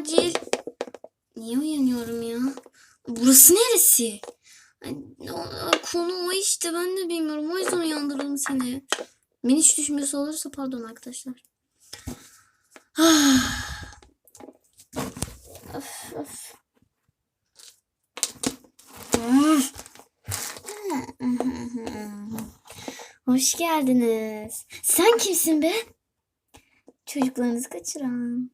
acil. Niye uyanıyorum ya? Burası neresi? Konu o işte ben de bilmiyorum. O yüzden uyandırdım seni. Miniş düşmesi olursa pardon arkadaşlar. Öf, öf. Öf. Hoş geldiniz. Sen kimsin be? Çocuklarınızı kaçıran.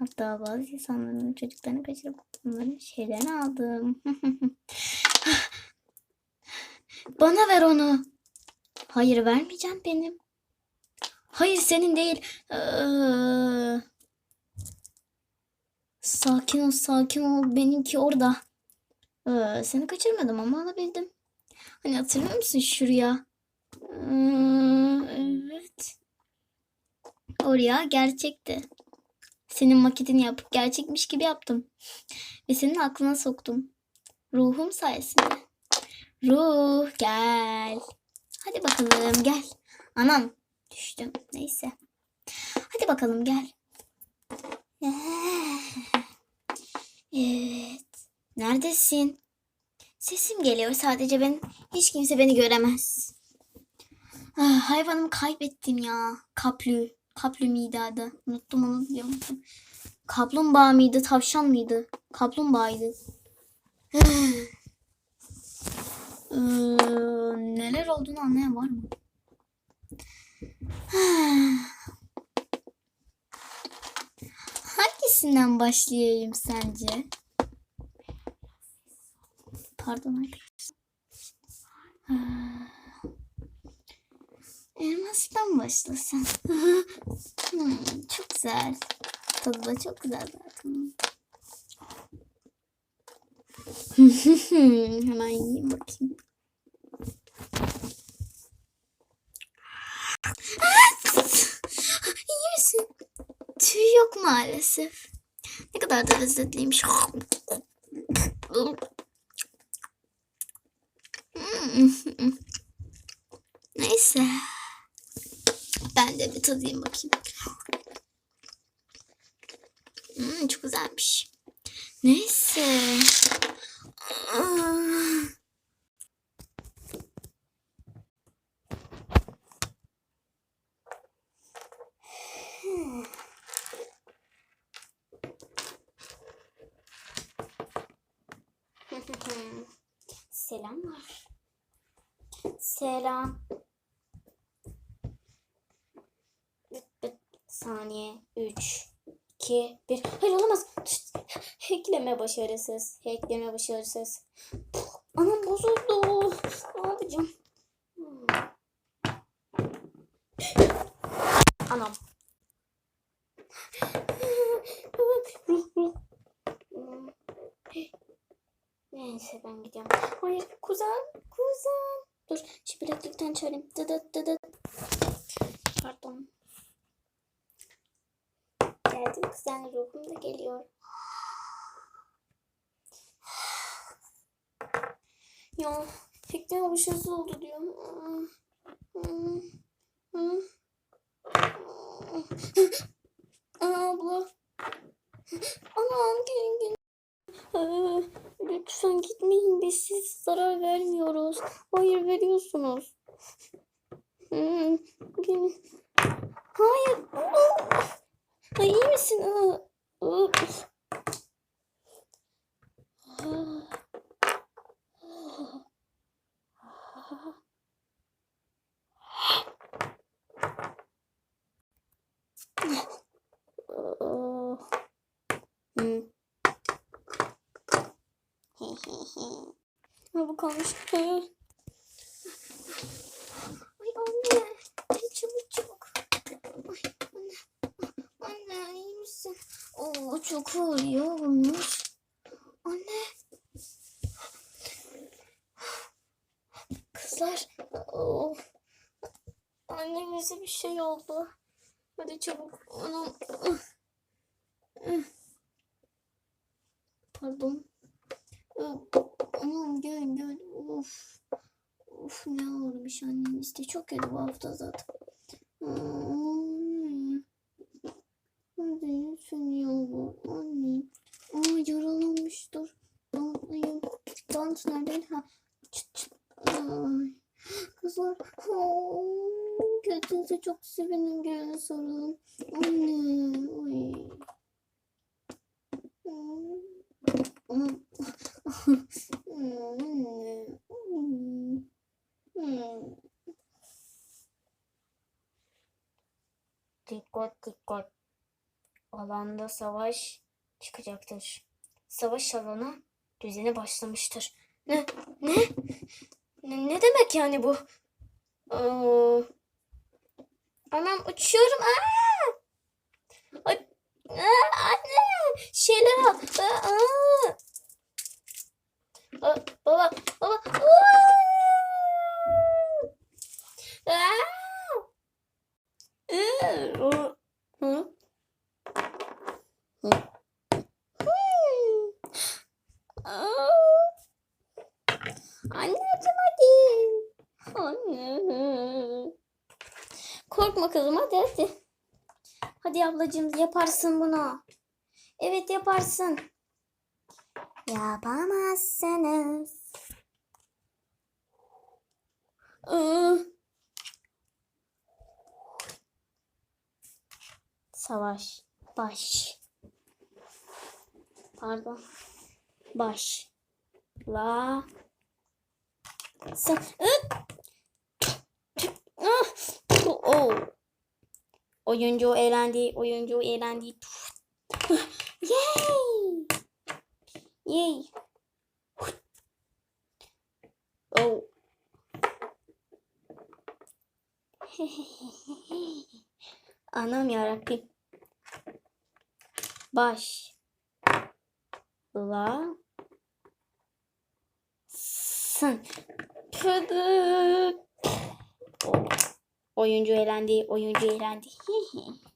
Hatta bazı insanların çocuklarını kaçırıp onların şeylerini aldım. Bana ver onu. Hayır vermeyeceğim benim. Hayır senin değil. Ee, sakin ol sakin ol. Benimki orada. Ee, seni kaçırmadım ama alabildim. Hani hatırlıyor musun şuraya? Ee, evet. Oraya gerçekti. Senin maketini yapıp gerçekmiş gibi yaptım. Ve senin aklına soktum. Ruhum sayesinde. Ruh gel. Hadi bakalım gel. Anam düştüm. Neyse. Hadi bakalım gel. Evet. Neredesin? Sesim geliyor sadece ben. Hiç kimse beni göremez. Ah, hayvanımı kaybettim ya. Kaplü. Adı? Unuttum onu biliyor musun? Kaplumbağa mıydı? Tavşan mıydı? Kaplumbağaydı. Ee, neler olduğunu anlayan var mı? Hangisinden başlayayım sence? Pardon arkadaşlar. Ah. Elmastan başlasam. Hmm, çok güzel. Tadı da çok güzel zaten. Hemen yiyeyim bakayım. İyi misin? Tüy yok maalesef. Ne kadar da lezzetliymiş. Neyse. Ben de bir tadayım bakayım. Hmm, çok güzelmiş. Neyse. Selamlar. Selam. Saniye. 3, 2, 1. Hayır olamaz. Hackleme başarısız. Hackleme başarısız. Anam bozuldu. Ne yapacağım? Anam. Neyse ben gidiyorum. Hayır kuzen. Kuzen. Dur şu bileklikten çağırayım. Dıdıt dıdıt. Pardon. Geldim kuzen ruhum da geliyor. Ya tekne alışası oldu diyor. Ana abla. Anam gelin gelin. Ee, lütfen gitmeyin biz siz zarar vermiyoruz. Hayır veriyorsunuz. Hmm, gelin. Hayır. Ay iyi misin? Aa, aa. Aa. Hmm. Ha bu kalmış. Ay anne. Ay çabuk çabuk. Ay anne. Anne iyi misin? Oo çok ağır. Anne. Kızlar. Oo. Annemize bir şey oldu. Hadi çabuk. Anam. Pardon. Anam gel gel. Of. Of ne yemiş annem işte çok kötü bu hafta zaten. Hadi lütfen anne. Aa yaralanmıştır. Bantlayayım. Bant nerede? Ha. Çıt çıt. Ay. Kızlar. Kötüyse çok sevindim gelin sarılın. Anne. Ay. Anne. Dikkat dikkat. Alanda savaş çıkacaktır. Savaş alanı düzeni başlamıştır. Ne? Ne? Ne, ne demek yani bu? Aa, anam uçuyorum. Aa! Aa, anne şeyler al. Aa, aa. Aa, baba baba. Anneciğim hadi. Anne. Korkma kızım hadi hadi. Hadi ablacığım yaparsın bunu. Evet yaparsın. Yapamazsınız. Iı. Savaş. Baş. Pardon. Baş. La. Ih! Ah! Oh. Oyuncu eğlendi. Oyuncu eğlendi. Yay! Yay! Oh. Anam yarabbim. Baş. La. Sın. Pıdı. Oh. Oyuncu eğlendi. Oyuncu eğlendi.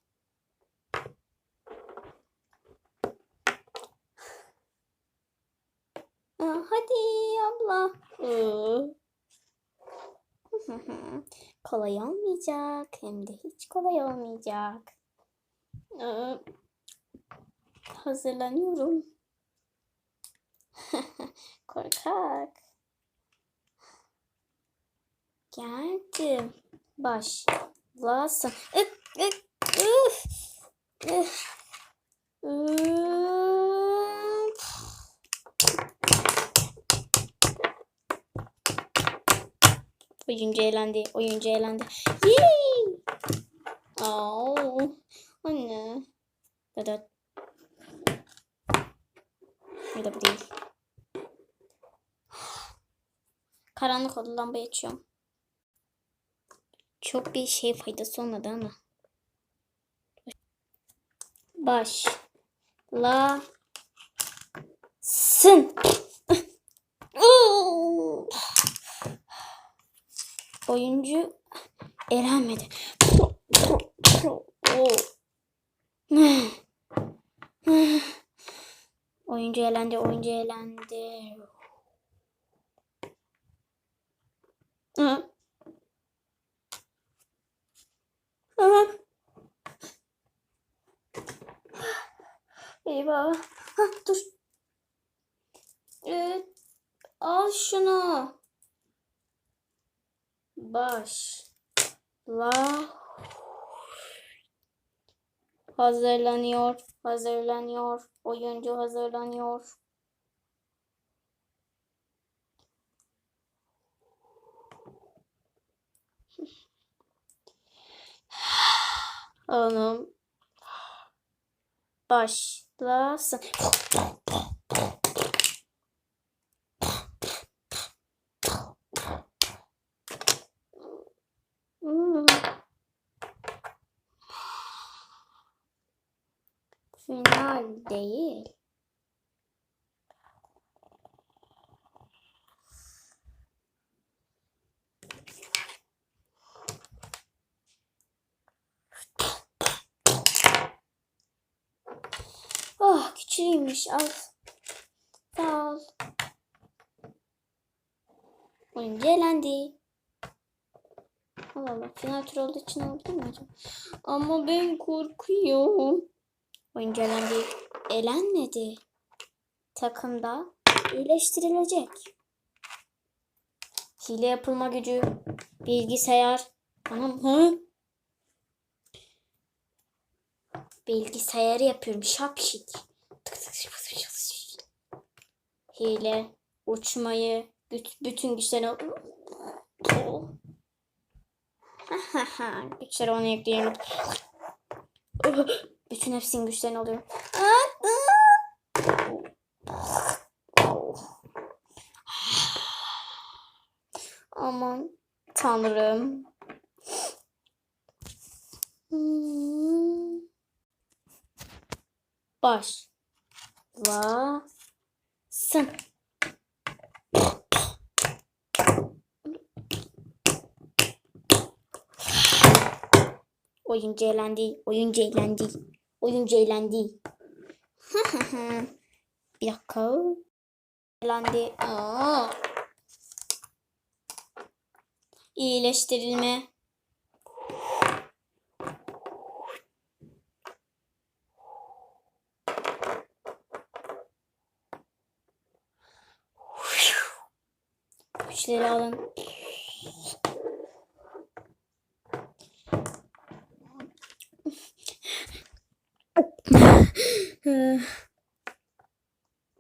Aa, hadi abla. Kolay olmayacak. Hem de hiç kolay olmayacak. Aa, hazırlanıyorum. Korkak. Geldim. Başlasın. Üf, üf, üf. Üf. Üf. Oyuncu eğlendi. Oyuncu eğlendi. Yay! Aa, anne. Evet. Ya da bu değil. Karanlık oldu lambayı açıyorum. Çok bir şey faydası olmadı ama. Baş. La. Sın. Oyuncu eğlenmedi. oyuncu eğlendi, oyuncu. Hı. Eyvah. Hah, dur. Evet. Al şunu. Başla. Hazırlanıyor. Hazırlanıyor. Oyuncu hazırlanıyor. Hanım. Başlasın. Hmm. Final değil. Oh küçüğümüş al. Sağ ol. Oyuncu elendi. Allah Allah. Final turu olduğu için olabilir mi acaba? Ama ben korkuyorum. Oyuncu elendi. Elenmedi. Takımda iyileştirilecek. Hile yapılma gücü. Bilgisayar. Tamam hı? Bilgisayarı yapıyorum. Şapşik. Hile. Uçmayı. Bütün güçlerini. Güçleri ona ekleyelim. Bütün hepsinin güçlerini alıyorum. Aman tanrım. Hmm. Başlasın. Oyuncu eğlendi. Oyuncu eğlendi. Oyuncu eğlendi. Bir dakika. Eğlendi. Aa. İyileştirilme. Güçleri alın.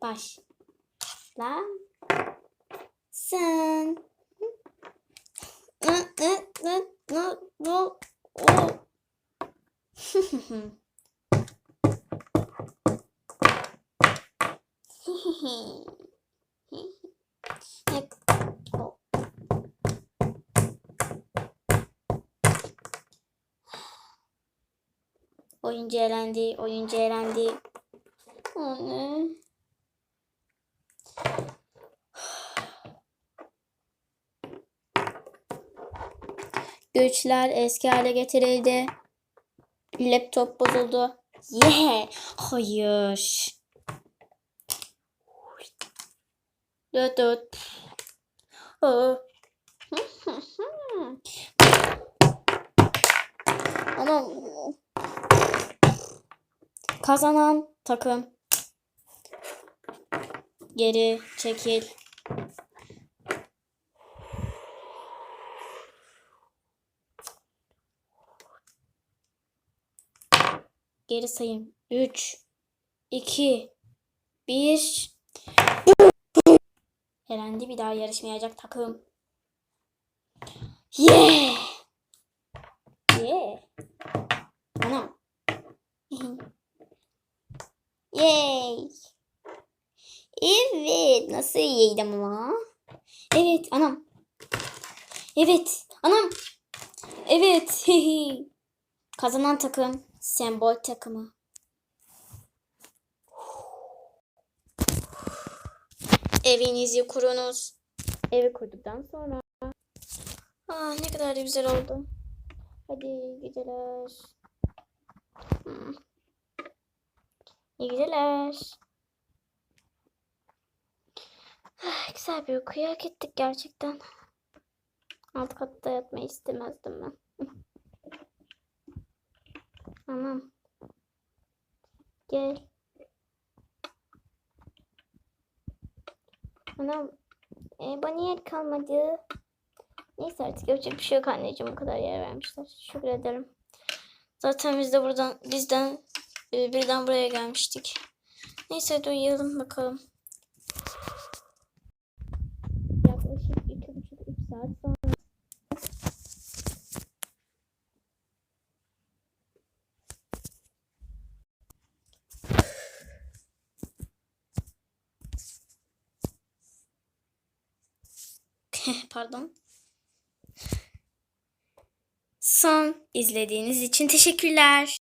Başlasın. Oyuncu elendi, oyuncu elendi. Anne. Güçler eski hale getirildi. Laptop bozuldu. Yeah. Hayır. Dut dut. Aa. Ama kazanan takım geri çekil. Geri sayım. 3 2 1 Elendi bir daha yarışmayacak takım. Yeah! Yeah! Ana. Yay! Evet. Nasıl iyiydim ama? Evet anam. Evet anam. Evet. Kazanan takım sembol takımı. Evinizi kurunuz. Evi kurduktan sonra. Ah ne kadar da güzel oldu. Hadi geceler. Hmm. İyi geceler. Ah, güzel bir uykuya hak ettik gerçekten. Alt katta yatmayı istemezdim ben. Tamam. Gel. Anam. E, bana yer kalmadı. Neyse artık yapacak bir şey yok anneciğim. O kadar yer vermişler. Şükür ederim. Zaten biz de buradan bizden e, birden buraya gelmiştik. Neyse uyuyalım bakalım. Saat sonra. Pardon. Son izlediğiniz için teşekkürler.